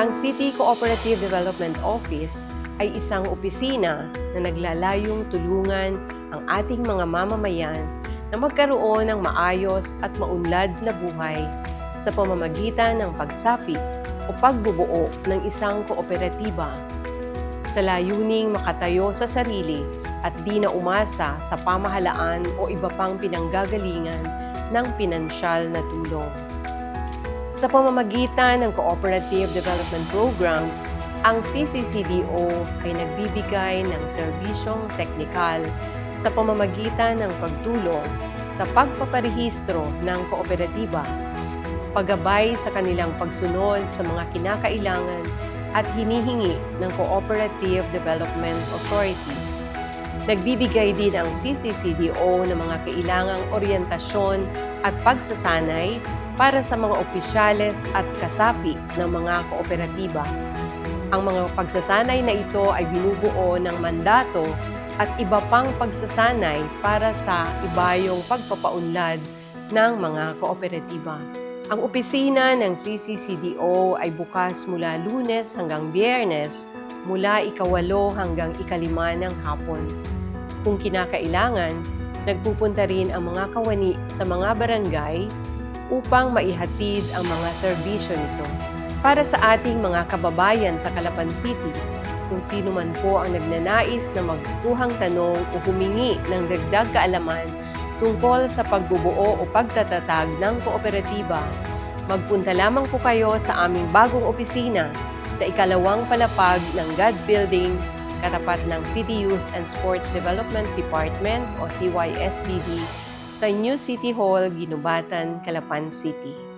Ang City Cooperative Development Office ay isang opisina na naglalayong tulungan ang ating mga mamamayan na magkaroon ng maayos at maunlad na buhay sa pamamagitan ng pagsapi o pagbubuo ng isang kooperatiba sa layuning makatayo sa sarili at di na umasa sa pamahalaan o iba pang pinanggagalingan ng pinansyal na tulong. Sa pamamagitan ng Cooperative Development Program, ang CCCDO ay nagbibigay ng serbisyong teknikal sa pamamagitan ng pagtulong sa pagpaparehistro ng kooperatiba, paggabay sa kanilang pagsunod sa mga kinakailangan at hinihingi ng Cooperative Development Authority. Nagbibigay din ang CCCDO ng mga kailangang oryentasyon at pagsasanay para sa mga opisyales at kasapi ng mga kooperatiba. Ang mga pagsasanay na ito ay binubuo ng mandato at iba pang pagsasanay para sa ibayong pagpapaunlad ng mga kooperatiba. Ang opisina ng CCCDO ay bukas mula lunes hanggang biyernes, mula ikawalo hanggang ikalima ng hapon. Kung kinakailangan, nagpupunta rin ang mga kawani sa mga barangay upang maihatid ang mga serbisyo nito. Para sa ating mga kababayan sa Calapan City, kung sino man po ang nagnanais na magkukuhang tanong o humingi ng dagdag kaalaman tungkol sa pagbubuo o pagtatatag ng kooperatiba, magpunta lamang po kayo sa aming bagong opisina sa ikalawang palapag ng God Building, katapat ng City Youth and Sports Development Department o CYSDD sa New City Hall, Ginubatan, Calapan City.